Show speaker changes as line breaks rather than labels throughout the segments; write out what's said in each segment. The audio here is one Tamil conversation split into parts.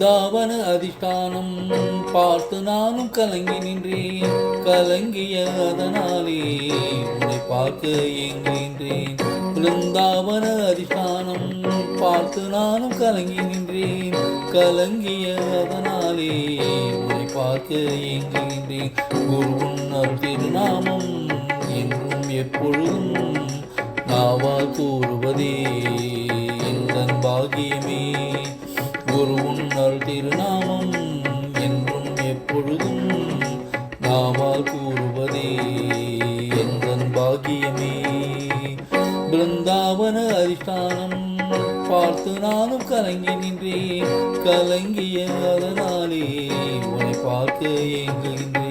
பிருந்தாவன அதிஷ்டானம். பார்த்து நானும் கலங்கி நின்றேன். கலங்கிய அதனாலே உன்னை பார்க்க ஏங்குகின்றேன். பிருந்தாவன அதிஷ்டானம். பார்த்து நானும் கலங்கி நின்றேன். கலங்கிய அதனாலே உன்னை பார்க்க ஏங்குகின்றேன். குருவுன்னர் திருநாமம் என்றும் எப்பொழுதும் நாவால் கூறுவதே எந்தன் பாகியமே திருநாமம் என்றும் எப்பொழுதும் நாமால் கூறுவதே. எந்தன் பாக்கியமே? பிருந்தாவன அதிஷ்டானம் பார்த்து நானும் கலங்கி நின்றேன். கலங்கிய அதனாலே உன்னை பார்க்க ஏங்குகின்றேன்.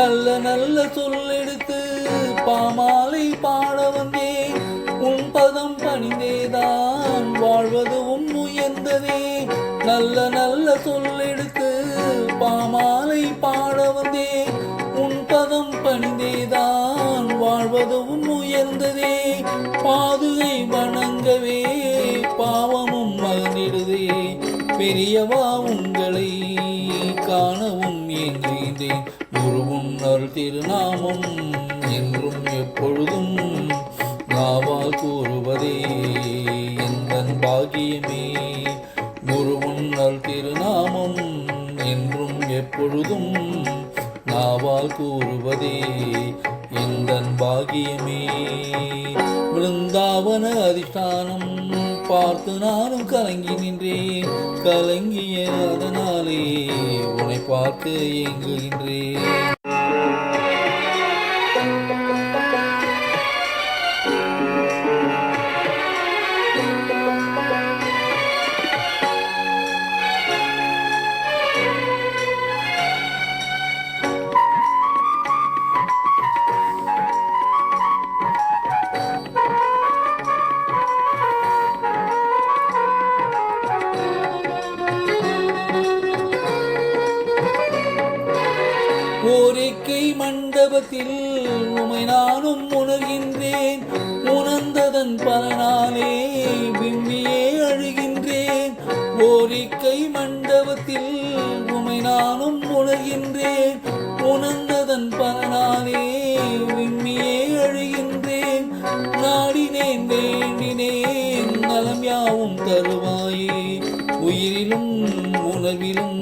நல்ல நல்ல சொல்லெடுத்து பாமாலை பாட வந்தேன் உன் பதம் பணிந்தேதான் வாழ்வதும் உயர்ந்ததே. நல்ல நல்ல சொல்லெடுத்து பாமாலை பாட வந்தேன் உன் பதம் பணிந்தேதான் வாழ்வதும் உயர்ந்ததே. பாதுகை வணங்கவே பாவமும் மகனிடுதே பெரியவா திருநாமம் என்றும் எப்பொழுதும் நாவால் கூறுவதே. எந்தன் பாகியமே குருவும் திருநாமம் என்றும் எப்பொழுதும் நாவால் கூறுவதே. எந்தன் பாகியமே பிருந்தாவன அதிஷ்டானம் பார்த்து நானும் கலங்கி நின்றேன். கலங்கிய அதனாலே உனை பார்க்க இயங்குகின்றேன். மண்டபத்தில் உமை நானும் உணர்கின்றேன். உணர்ந்ததன் பலனாலே விம்மியே அழுகின்றேன். ஓரிக்கை மண்டபத்தில் உமை நானும் உணர்கின்றேன். உணர்ந்ததன் பலனாலே விம்மியே அழுகின்றேன். நாடினேன் வேண்டினேன் நலம் யாவும் தருவாயே. உயிரிலும் உணவிலும்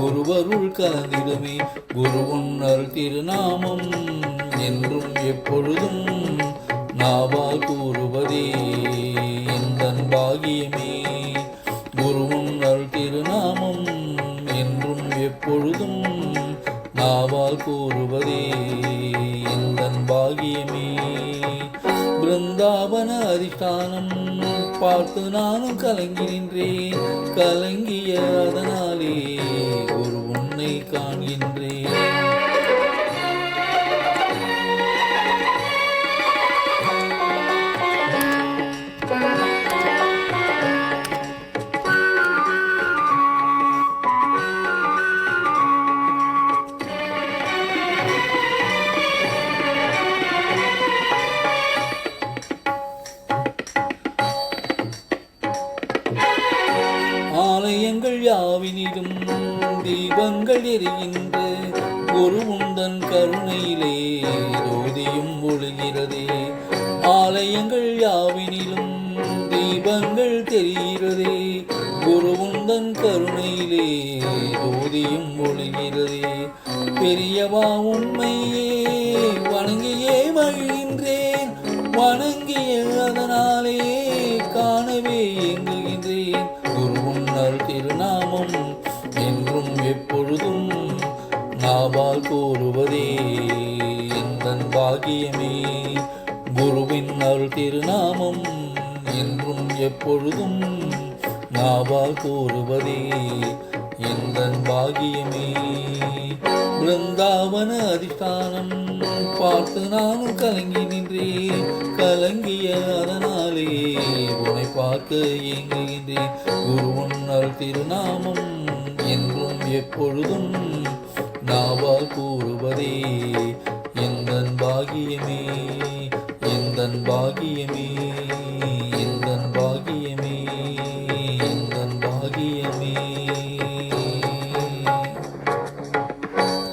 ஒருவருள் கலந்திடுமே. குருவுன் அருள் திருநாமம் என்றும் எப்பொழுதும் நாவால் கூறுவதே எந்தன் பாகியமே குருவுன் அருள் திருநாமம் என்றும் எப்பொழுதும் நாவால் கூறுவதே எந்தன் பாகியமே பிருந்தாவன அதிஷ்டானம் பார்த்து நானும் கலங்கி நின்றேன். கலங்கிய அதனாலே ஒரு உன்னை காண்கின்றேன். யாவினிலும் தீபங்கள் எரிகின்ற ஒரு உந்தன் கருணையிலே ஜோதியும் ஒழுகிறதே. ஆலயங்கள் யாவினிலும் தீபங்கள் தெரிகிறதே. ஒரு உந்தன் கருணையிலே ஜோதியும் ஒழுகிறதே. பெரியவா உண்மை நாவால் கூறுவதே எந்தன் பாகியமே குருவின் அருள் திருநாமம் என்றும் எப்பொழுதும் நாவால் கூறுவதே எந்தன் பாகியமே பிருந்தாவன அதிஷ்டானம் பார்த்து நானும் கலங்கி நின்றேன். கலங்கிய அதனாலே உன்னை பார்த்து இயங்குகின்றேன் குருவன் அருள் திருநாமம் என்றும் எப்பொழுதும் நாவால் கூறுவதே எந்தன் பாகியமே எந்தன் பாகியமே.